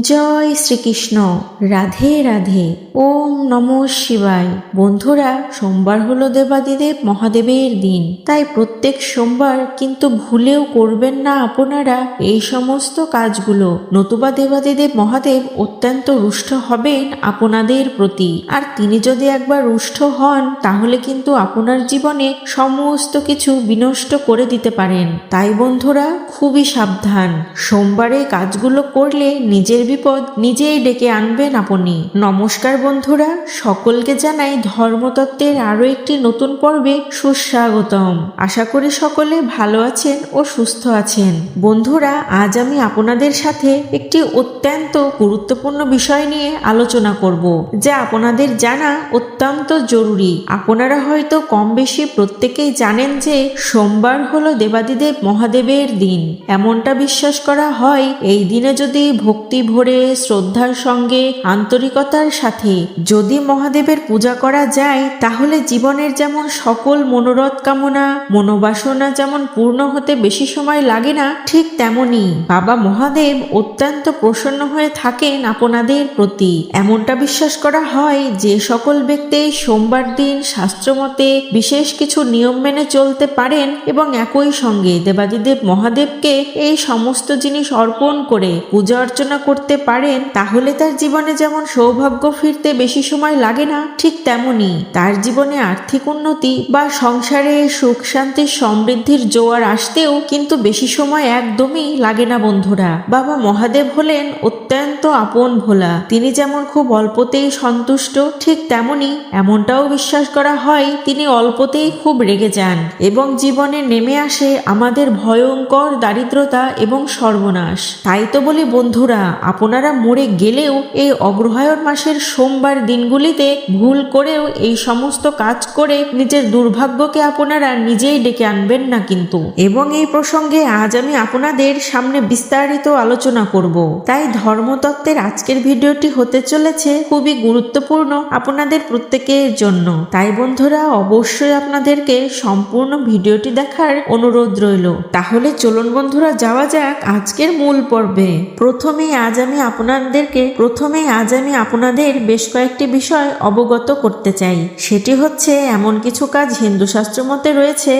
জয় শ্রীকৃষ্ণ। রাধে রাধে। ওম নম শিবায়। বন্ধুরা, সোমবার হলো দেবাদিদেব মহাদেবের দিন। তাই প্রত্যেক সোমবার কিন্তু ভুলেও করবেন না আপনারা এই সমস্ত কাজগুলো। নতুবা দেবাদিদেব মহাদেব অত্যন্ত রুষ্ট হবেন আপনাদের প্রতি। আর তিনি যদি একবার রুষ্ট হন, তাহলে কিন্তু আপনার জীবনে সমস্ত কিছু বিনষ্ট করে দিতে পারেন। তাই বন্ধুরা, খুবই সাবধান। সোমবারে কাজগুলো করলে নিজের বিপদ নিজেই ডেকে আনবেন আপনি। নমস্কার বন্ধুরা, সকলকে জানাই ধর্মতত্ত্বের আরও একটি নতুন পর্বে সুস্বাগতম। আশা করি সকলে ভালো আছেন ও সুস্থ আছেন। বন্ধুরা, আজ আমি আপনাদের সাথে একটি অত্যন্ত গুরুত্বপূর্ণ বিষয় নিয়ে আলোচনা করব, যা আপনাদের জানা অত্যন্ত জরুরি। আপনারা হয়তো কম বেশি প্রত্যেকেই জানেন যে সোমবার হলো দেবাদিদেব মহাদেবের দিন। এমনটা বিশ্বাস করা হয়, এই দিনে যদি ভক্তি ভরে শ্রদ্ধার সঙ্গে, আন্তরিকতার সাথে। যদি মহাদেবের পূজা করা যায়, তাহলে জীবনের যেমন সকল মনোরথ কামনা, মনোবাসনা যেমন পূর্ণ হতে বেশি সময় লাগে না, ঠিক তেমনি বাবা মহাদেব অত্যন্ত প্রসন্ন হয়ে থাকেন আপনাদের প্রতি। এমনটা বিশ্বাস করা হয় যে, সকল ব্যক্তি সোমবার দিন শাস্ত্রমতে বিশেষ কিছু নিয়ম মেনে চলতে পারেন এবং একই সঙ্গে দেবাদিদেব মহাদেবকে এই সমস্ত জিনিস অর্পণ করে, পূজা অর্চনা করতে পারেন, তাহলে তার জীবনে যেমন সৌভাগ্য ফিরতে বেশি সময় লাগে না, ঠিক তেমনি তার জীবনে আর্থিক উন্নতি বা সংসারে সুখ শান্তির সমৃদ্ধির জোয়ার আসতেও কিন্তু বেশি সময় একদমই লাগে না বন্ধুরা। বাবা মহাদেব হলেন অত্যন্ত আপন ভোলা। তিনি যেমন খুব অল্পতেই সন্তুষ্ট, ঠিক তেমনি এমনটাও বিশ্বাস করা হয় তিনি অল্পতেই খুব রেগে যান এবং জীবনে নেমে আসে আমাদের ভয়ঙ্কর দারিদ্রতা এবং সর্বনাশ। তাই তো বলি বন্ধুরা আপনারা মরে গেলেও এই অগ্রহায়ণ মাসের সোমবার দিনগুলিতে ভুল করেও এই সমস্ত কাজ করে নিজের দুর্ভাগ্যকে আপনারা নিজেই ডেকে আনবেন না কিন্তু। এবং এই প্রসঙ্গে আজ আমি আপনাদের সামনে বিস্তারিত আলোচনা করব। তাই ধর্মতত্ত্বের আজকের ভিডিওটি হতে চলেছে খুবই গুরুত্বপূর্ণ আপনাদের প্রত্যেকের জন্য। তাই বন্ধুরা, অবশ্যই আপনাদেরকে সম্পূর্ণ ভিডিওটি দেখার অনুরোধ রইল। তাহলে চলুন বন্ধুরা, যাওয়া যাক আজকের মূল পর্বে। প্রথমেই আজ আমি আপনাদেরকে প্রথমে আজ আমি আপনাদের বেশ কয়েকটি বিষয় অবগত করতে চাই। সেটি হচ্ছে, এমন কিছু কাজ হিন্দু শাস্ত্র মতে রয়েছে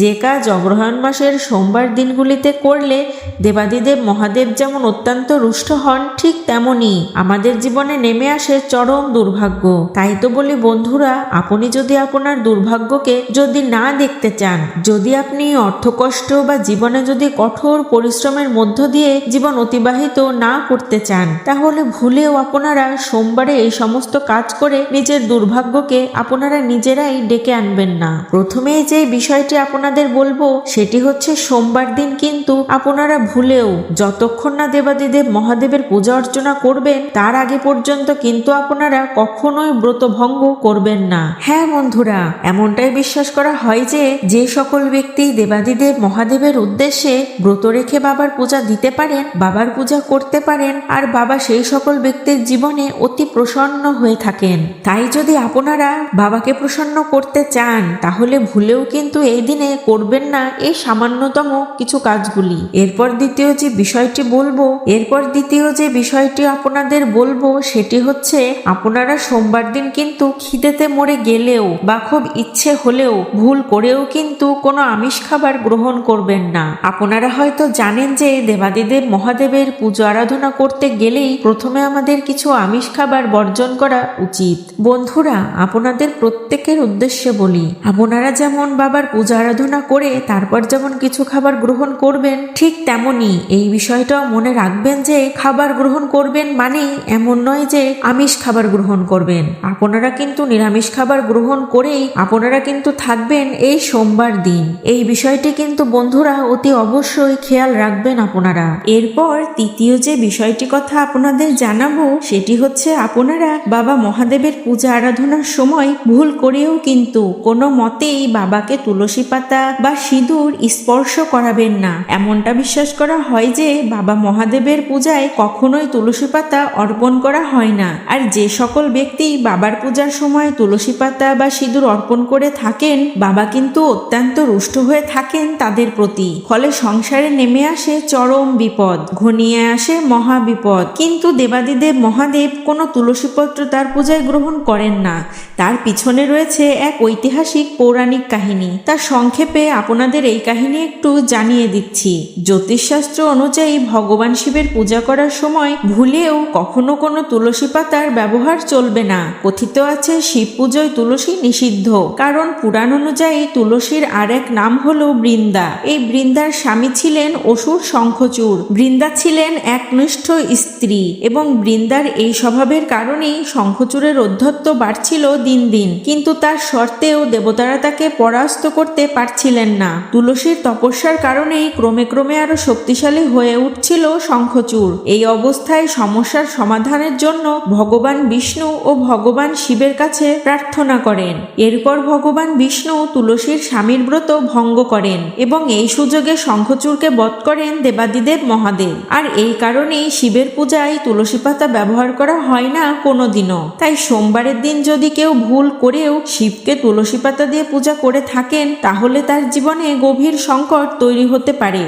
যে কাজ অগ্রহায়ণ মাসের সোমবার দিনগুলিতে করলে দেবাদিদেব মহাদেব যেমন অত্যন্ত রুষ্ট হন, ঠিক তেমনি আমাদের জীবনে নেমে আসে চরম দুর্ভাগ্য। তাই তো বলি, বন্ধুরা, আপনি যদি আপনার দুর্ভাগ্যকে যদি না দেখতে চান, যদি আপনি অর্থকষ্ট বা জীবনে যদি কঠোর পরিশ্রমের মধ্য দিয়ে জীবন অতিবাহিত না করতে চান, তাহলে ভুলেও আপনারা সোমবারে এই সমস্ত কাজ করে নিজের দুর্ভাগ্যকে আপনারা নিজেরাই ডেকে আনবেন না। প্রথমেই যে বিষয়টি আপনাদের বলব, সেটি হচ্ছে সোমবার দিন কিন্তু আপনারা ভুলেও যতক্ষণ না দেবাদিদেব মহাদেবের পূজা অর্চনা করবেন, তার আগে পর্যন্ত কিন্তু আপনারা কখনোই ব্রত ভঙ্গ করবেন না। হ্যাঁ বন্ধুরা, এমনটাই বিশ্বাস করা হয় যে যে সকল ব্যক্তি দেবাদিদেব মহাদেবের উদ্দেশ্যে ব্রত রেখে বাবার পূজা দিতে পারেন, বাবার পূজা করতে পারেন, আর বাবা সেই সকল ব্যক্তির জীবনে অতি প্রসন্ন হয়ে থাকেন। তাই যদি আপনারা বাবাকে প্রসন্ন করতে চান, তাহলে ভুলেও কিন্তু এই দিনে করবেন না এই সামান্যতম কিছু কাজগুলি। এরপর দ্বিতীয় যে বিষয়টি বলব, এরপর দ্বিতীয় যে বিষয়টি আপনাদের বলব, সেটি হচ্ছে আপনারা সোমবার দিন কিন্তু খিদেতে মরে গেলেও বা খুব ইচ্ছে হলেও ভুল করেও কিন্তু কোনো আমিষ খাবার গ্রহণ করবেন না। আপনারা হয়তো জানেন যে দেবাদিদেব মহাদেবের পুজো আরাধনা করতে গেলেই প্রথমে আমাদের কিছু আমিষ খাবার বর্জন করা উচিত। বন্ধুরা, আপনাদের প্রত্যেকের উদ্দেশ্যে বলি, আপনারা যেমন বাবার পূজা আরাধনা করে তারপর যেমন কিছু খাবার গ্রহণ করবেন, ঠিক তেমনি এই বিষয়টাও মনে রাখবেন যে খাবার গ্রহণ করবেন মানে এমন নয় যে আমিষ খাবার গ্রহণ করবেন। আপনারা কিন্তু নিরামিষ খাবার গ্রহণ করেই আপনারা কিন্তু থাকবেন এই সোমবার দিন। এই বিষয়টি কিন্তু বন্ধুরা অতি অবশ্যই খেয়াল রাখবেন আপনারা। এরপর তৃতীয় যে বিষয়টি কথা আপনাদের জানাব, সেটি হচ্ছে আপনারা বাবা মহাদেবের পূজা আরাধনার সময় ভুল করেও কিন্তু কোনো মতেই বাবাকে তুলসী পাতা বা সিঁদুর স্পর্শ করাবেন না। এমনটা বিশ্বাস করা হয় যে বাবা মহাদেবের পূজায় কখনোই তুলসী পাতা অর্পণ করা হয় না। আর যে সকল ব্যক্তি বাবার পূজার সময় তুলসী পাতা বা সিঁদুর অর্পণ করে থাকেন, বাবা কিন্তু অত্যন্ত রুষ্ট হয়ে থাকেন তাদের প্রতি। ফলে সংসারে নেমে আসে চরম বিপদ, ঘনিয়ে আসে মহা বিপদ কিন্তু দেবাদিদেব মহাদেব কোনো তুলসীপত্র তার পূজায় গ্রহণ করেন না। তার পিছনে রয়েছে এক ঐতিহাসিক পৌরাণিক কাহিনী। তার সংক্ষেপে আপনাদের এই কাহিনী একটু জানিয়ে দিচ্ছি। জ্যোতিষশাস্ত্র অনুযায়ী ভগবান শিবের পূজা করার সময় ভুলেও কখনো কোনো তুলসী পাতার ব্যবহার চলবে না। কথিত আছে শিব পুজোয় তুলসী নিষিদ্ধ। কারণ পুরাণ অনুযায়ী তুলসীর আরেক নাম হলো বৃন্দা। এই বৃন্দার স্বামী ছিলেন অসুর শঙ্খচূড়। বৃন্দা ছিলেন একনিষ্ঠ স্ত্রী এবং বৃন্দার এই স্বভাবের কারণেই শঙ্খচূড়ের অধ্যত্ব বাড়ছিল দিন দিন। কিন্তু তার শর্তেও দেবতারা তাকে পরাস্ত করতে পারছিলেন না। তুলসীর তপস্যার কারণেই ক্রমে ক্রমে আরও শক্তিশালী হয়ে উঠছিল শঙ্খচূড়। এই অবস্থায় সমস্যার সমাধানের জন্য ভগবান বিষ্ণু ও ভগবান শিবের কাছে প্রার্থনা করেন। এরপর ভগবান বিষ্ণু তুলসীর স্বামীর ব্রত ভঙ্গ করেন এবং এই সুযোগে শঙ্খচূড়কে বধ করেন দেবাদিদেব মহাদেব। আর এই কারণেই শিবের পূজায় তুলসী পাতা ব্যবহার করা হয় না কোনোদিনও। তাই সোমবারের দিন যদি কেউ ভুল করেও শিবকে তুলসী পাতা দিয়ে পূজা করে থাকেন, তাহলে তার জীবনে গভীর সংকট তৈরি হতে পারে।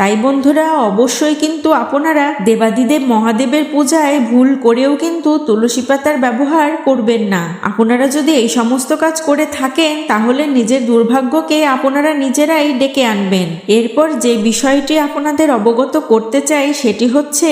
তাই বন্ধুরা, অবশ্যই কিন্তু আপনারা দেবাদিদেব মহাদেবের পূজায় ভুল করেও কিন্তু তুলসী পাতার ব্যবহার করবেন না। আপনারা যদি এই সমস্ত কাজ করে থাকেন, তাহলে নিজের দুর্ভাগ্যকে আপনারা নিজেরাই ডেকে আনবেন। এরপর যে বিষয়টি আপনাদের অবগত করতে চাই, সেটি হচ্ছে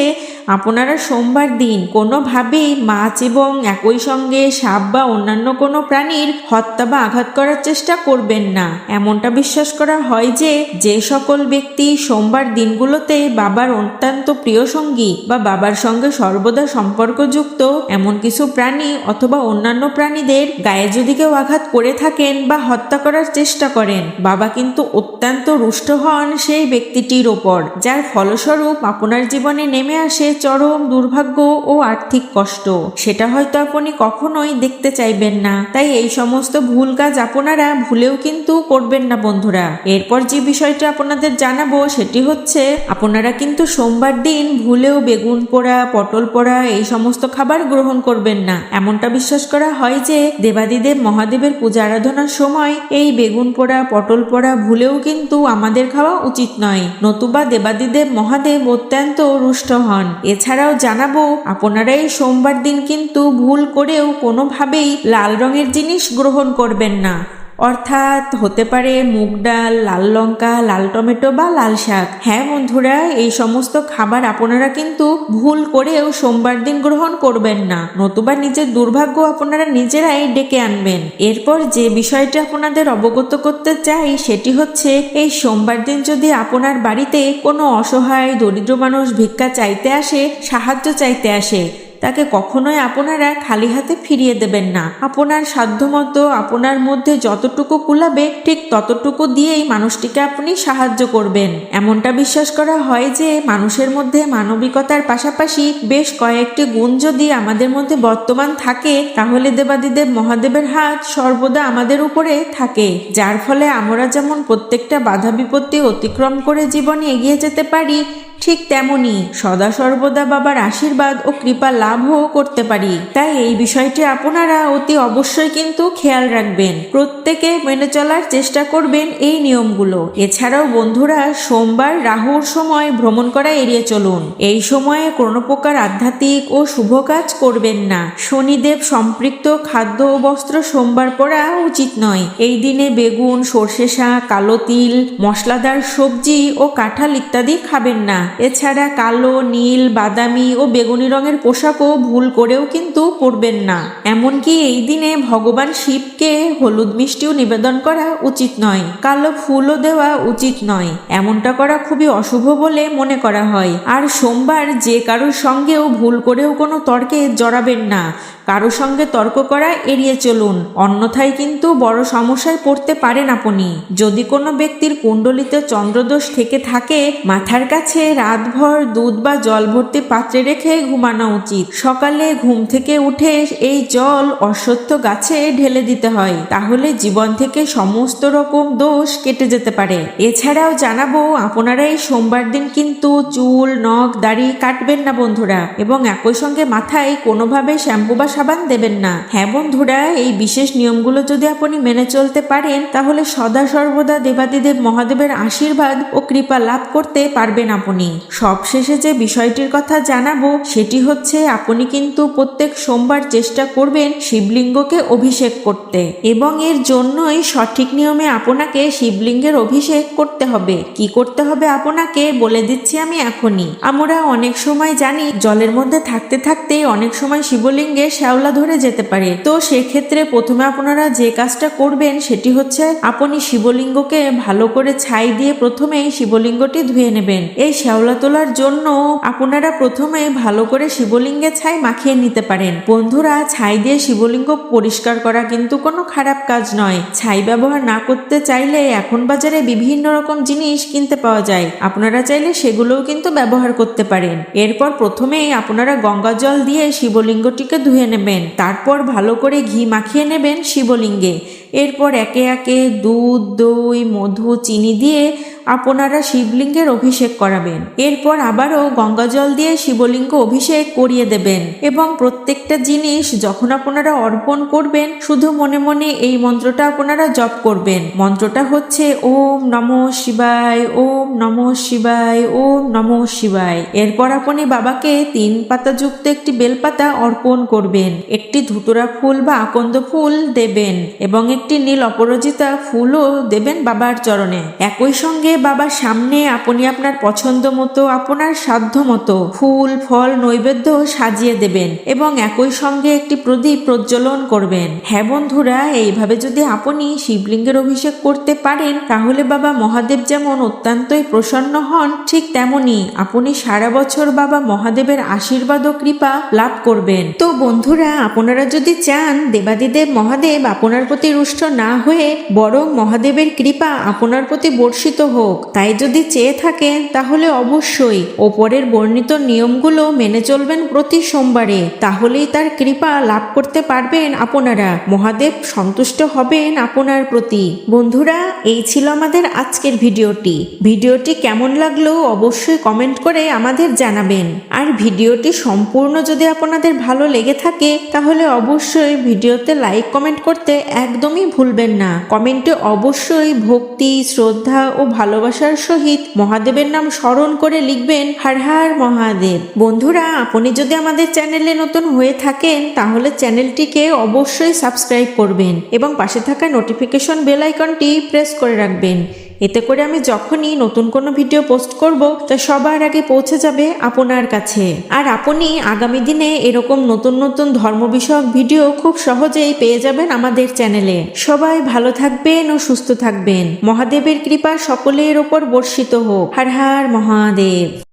আপনারা সোমবার দিন কোনোভাবেই মাছ এবং একই সঙ্গে সাপ বা অন্যান্য কোনো প্রাণীর হত্যা বা আঘাত করার চেষ্টা করবেন না। এমনটা বিশ্বাস করা হয় যে যে সকল ব্যক্তি সোমবার দিনগুলোতে বাবার অত্যন্ত প্রিয় সঙ্গী বা বাবার সঙ্গে সর্বদা সম্পর্কযুক্ত এমন কিছু প্রাণী অথবা অন্যান্য প্রাণীদের গায়ে যদি কেউ আঘাত করে থাকেন বা হত্যা করার চেষ্টা করেন, বাবা কিন্তু অত্যন্ত রুষ্ট হন সেই ব্যক্তিটির ওপর, যার ফলস্বরূপ আপনার জীবনে নেমে আসে চরম দুর্ভাগ্য ও আর্থিক কষ্ট। সেটা হয়তো আপনি কখনোই দেখতে চাইবেন না। তাই এই সমস্ত ভুল কাজ আপনারা ভুলেও কিন্তু করবেন না বন্ধুরা। এরপর যে বিষয়টা আপনাদের জানাব সেটি হচ্ছে, আপনারা কিন্তু সোমবার দিন ভুলেও বেগুন পোড়া, পটল পোড়া, এই সমস্ত খাবার গ্রহণ করবেন না। এমনটা বিশ্বাস করা হয় যে, দেবাদিদেব মহাদেবের পূজা আরাধনার সময় এই বেগুন পোড়া, পটল পোড়া ভুলেও কিন্তু আমাদের খাওয়া উচিত নয়। নতুবা দেবাদিদেব মহাদেব অত্যন্ত রুষ্ট হন। এছাড়াও জানাব, আপনারা এই সোমবার দিন কিন্তু ভুল করেও কোনোভাবেই লাল রঙের জিনিস গ্রহণ করবেন না। অর্থাৎ হতে পারে মুগ ডাল, লাল লঙ্কা, লাল টমেটো বা লাল শাক। হ্যাঁ বন্ধুরা, এই সমস্ত খাবার আপনারা কিন্তু ভুল করেও সোমবার দিন গ্রহণ করবেন না, নতুবা নিজের দুর্ভাগ্য আপনারা নিজেরাই ডেকে আনবেন। এরপর যে বিষয়টি আপনাদের অবগত করতে চাই সেটি হচ্ছে, এই সোমবার দিন যদি আপনার বাড়িতে কোনো অসহায়, দরিদ্র মানুষ ভিক্ষা চাইতে আসে, সাহায্য চাইতে আসে তাকে কখনোই আপনারা খালি হাতে ফিরিয়ে দেবেন না। আপনার সাধ্যমতো আপনার মধ্যে যতটুকু কুলাবে, ঠিক ততটুকু দিয়েই মানুষটিকে আপনি সাহায্য করবেন। এমনটা বিশ্বাস করা হয় যে, মানুষের মধ্যে মানবিকতার পাশাপাশি বেশ কয়েকটি গুণ যদি আমাদের মধ্যে বর্তমান থাকে, তাহলে দেবাদিদেব মহাদেবের হাত সর্বদা আমাদের উপরে থাকে, যার ফলে আমরা যেমন প্রত্যেকটা বাধা বিপত্তি অতিক্রম করে জীবনে এগিয়ে যেতে পারি ঠিক তেমনি সদা সর্বদা বাবার আশীর্বাদ ও কৃপা লাভও করতে পারি। তাই এই বিষয়টি আপনারা অতি অবশ্যই কিন্তু খেয়াল রাখবেন। প্রত্যেকে মেনে চলার চেষ্টা করবেন এই নিয়মগুলো। এছাড়াও বন্ধুরা, সোমবার রাহুর সময় ভ্রমণ করা এড়িয়ে চলুন। এই সময়ে কোনো প্রকার আধ্যাত্মিক ও শুভ কাজ করবেন না। শনিদেব সম্পৃক্ত খাদ্য ও বস্ত্র সোমবার পরা উচিত নয়। এই দিনে বেগুন, সর্ষে শাক, কালো তিল, মশলাদার সবজি ও কাঁঠাল ইত্যাদি খাবেন না। এছাড়া কালো, নীল, বাদামি ও বেগুনি রঙের পোশাকও ভুল করেও কিন্তু পরবেন না। এমনকি এই দিনে ভগবান শিবকে হলুদ মিষ্টিও নিবেদন করা উচিত নয়, কালো ফুলও দেওয়া উচিত নয়। এমনটা করা খুবই অশুভ বলে মনে করা হয়। আর সোমবার যে কারোর সঙ্গেও ভুল করেও কোনো তর্কে জড়াবেন না। কারও সঙ্গে তর্ক করা এড়িয়ে চলুন, অন্যথায় কিন্তু বড় সমস্যায় পড়তে পারেন আপনি। যদি কোনো ব্যক্তির কুণ্ডলিতে চন্দ্রদোষ থেকে থাকে, মাথার কাছে রাতভর দুধ বা জল ভর্তি পাত্রে রেখে ঘুমানো উচিত। সকালে ঘুম থেকে উঠে এই জল অশ্বত্থ গাছে ঢেলে দিতে হয়, তাহলে জীবন থেকে সমস্ত রকম দোষ কেটে যেতে পারে। এছাড়াও জানাব, আপনারা এই সোমবার দিন কিন্তু চুল, নখ, দাড়ি কাটবেন না বন্ধুরা, এবং একই সঙ্গে মাথায় কোনোভাবে শ্যাম্পু বা সাবান দেবেন না। হ্যাঁ বন্ধুরা, এই বিশেষ নিয়মগুলো যদি আপনি মেনে চলতে পারেন, তাহলে সদা সর্বদা দেবাদিদেব মহাদেবের আশীর্বাদ ও কৃপা লাভ করতে পারবেন আপনি। সবশেষে যে বিষয়টির কথা জানাব, সেটি হচ্ছে আপনি কিন্তু প্রত্যেক সোমবার চেষ্টা করবেন শিবলিঙ্গকে অভিষেক করতে। এবং এর জন্যই সঠিক নিয়মে আপনাকে শিবলিঙ্গের অভিষেক করতে হবে। কি করতে হবে আপনাকে বলে দিচ্ছি আমি এখনই। আমরা অনেক সময় জানি, জলের মধ্যে থাকতে থাকতে অনেক সময় শিবলিঙ্গে শ্যাওলা ধরে যেতে পারে। তো সেক্ষেত্রে প্রথমে আপনারা যে কাজটা করবেন সেটি হচ্ছে আপনি শিবলিঙ্গকে ভালো করে ছাই দিয়ে প্রথমেই শিবলিঙ্গটি ধুয়ে নেবেন। এই শ্যাওলা তোলার জন্য আপনারা প্রথমে ভালো করে শিবলিঙ্গে ছাই মাখিয়ে নিতে পারেন। বন্ধুরা, ছাই দিয়ে শিবলিঙ্গ পরিষ্কার করা কিন্তু কোনো খারাপ কাজ নয়। ছাই ব্যবহার না করতে চাইলে এখন বাজারে বিভিন্ন রকম জিনিস কিনতে পাওয়া যায়। আপনারা চাইলে সেগুলোও কিন্তু ব্যবহার করতে পারেন। এরপর প্রথমেই আপনারা গঙ্গা জল দিয়ে শিবলিঙ্গটিকে ধুয়ে নেবেন। তারপর ভালো করে ঘি মাখিয়ে নেবেন শিবলিঙ্গে। এরপর একে একে দুধ, দই, মধু, চিনি দিয়ে আপনারা শিবলিঙ্গের অভিষেক করাবেন। এরপর আবারও গঙ্গা জল দিয়ে শিবলিঙ্গ অভিষেক করিয়ে দেবেন। এবং প্রত্যেকটা জিনিস যখন আপনারা অর্পণ করবেন, শুধু মনে মনে এই মন্ত্রটা আপনারা জপ করবেন। মন্ত্রটা হচ্ছে ওম নম শিবায়, ওম নম শিবায়, ওম নম শিবায়। এরপর আপনি বাবাকে তিন পাতা যুক্ত একটি বেলপাতা অর্পণ করবেন। একটি ধুতুরা ফুল বা আকন্দ ফুল দেবেন এবং একটি নীল অপরাজিতা ফুলও দেবেন বাবার চরণে। একই সঙ্গে বাবার সামনে, আপনি আপনার পছন্দ মতো, আপনার সাধ্য মতো ফুল, ফল, নৈবেদ্য সাজিয়ে দেবেন এবং একই সঙ্গে একটি প্রদীপ প্রজ্বলন করবেন। হ্যাঁ বন্ধুরা, এইভাবে যদি আপনি শিবলিঙ্গের অভিষেক করতে পারেন, তাহলে বাবা মহাদেব যেমন অত্যন্তই প্রসন্ন হন, ঠিক তেমনি আপনি সারা বছর বাবা মহাদেবের আশীর্বাদ ও কৃপা লাভ করবেন। তো বন্ধুরা, আপনারা যদি চান দেবাদিদেব মহাদেব আপনার প্রতি রুষ্ট না হয়ে বরং মহাদেবের কৃপা আপনার প্রতি বর্ষিত হোক তাই যদি চেয়ে থাকেন, তাহলে অবশ্যই ওপরের বর্ণিত নিয়মগুলো মেনে চলবেন প্রতি সোমবারে। তাহলেই তার কৃপা লাভ করতে পারবেন আপনারা। মহাদেব সন্তুষ্ট হবেন আপনার প্রতি। বন্ধুরা, এই ছিল আমাদের আজকের ভিডিওটি। ভিডিওটি কেমন লাগল অবশ্যই কমেন্ট করে আমাদের জানাবেন। আর ভিডিওটি সম্পূর্ণ যদি আপনাদের ভালো লেগে থাকে, তাহলে অবশ্যই ভিডিওতে লাইক কমেন্ট করতে একদমই ভুলবেন না। কমেন্টে অবশ্যই ভক্তি, শ্রদ্ধা ও ভালোবাসার সহিত মহাদেবের নাম স্মরণ করে লিখবেন হার হার মহাদেব। বন্ধুরা, আপনি যদি আমাদের চ্যানেলে নতুন হয়ে থাকেন, তাহলে চ্যানেলটিকে অবশ্যই সাবস্ক্রাইব করবেন এবং পাশে থাকা নোটিফিকেশন বেল আইকনটি প্রেস করে রাখবেন। এতে করে আমি যখনই নতুন কোনো ভিডিও পোস্ট করব, তা সবার আগে পৌঁছে যাবে আপনার কাছে। আর আপনি আগামী দিনে এরকম নতুন নতুন ধর্ম বিষয়ক ভিডিও খুব সহজেই পেয়ে যাবেন আমাদের চ্যানেলে। সবাই ভালো থাকবেন ও সুস্থ থাকবেন। মহাদেবের কৃপা সকলের ওপর বর্ষিত হোক। হার হার মহাদেব।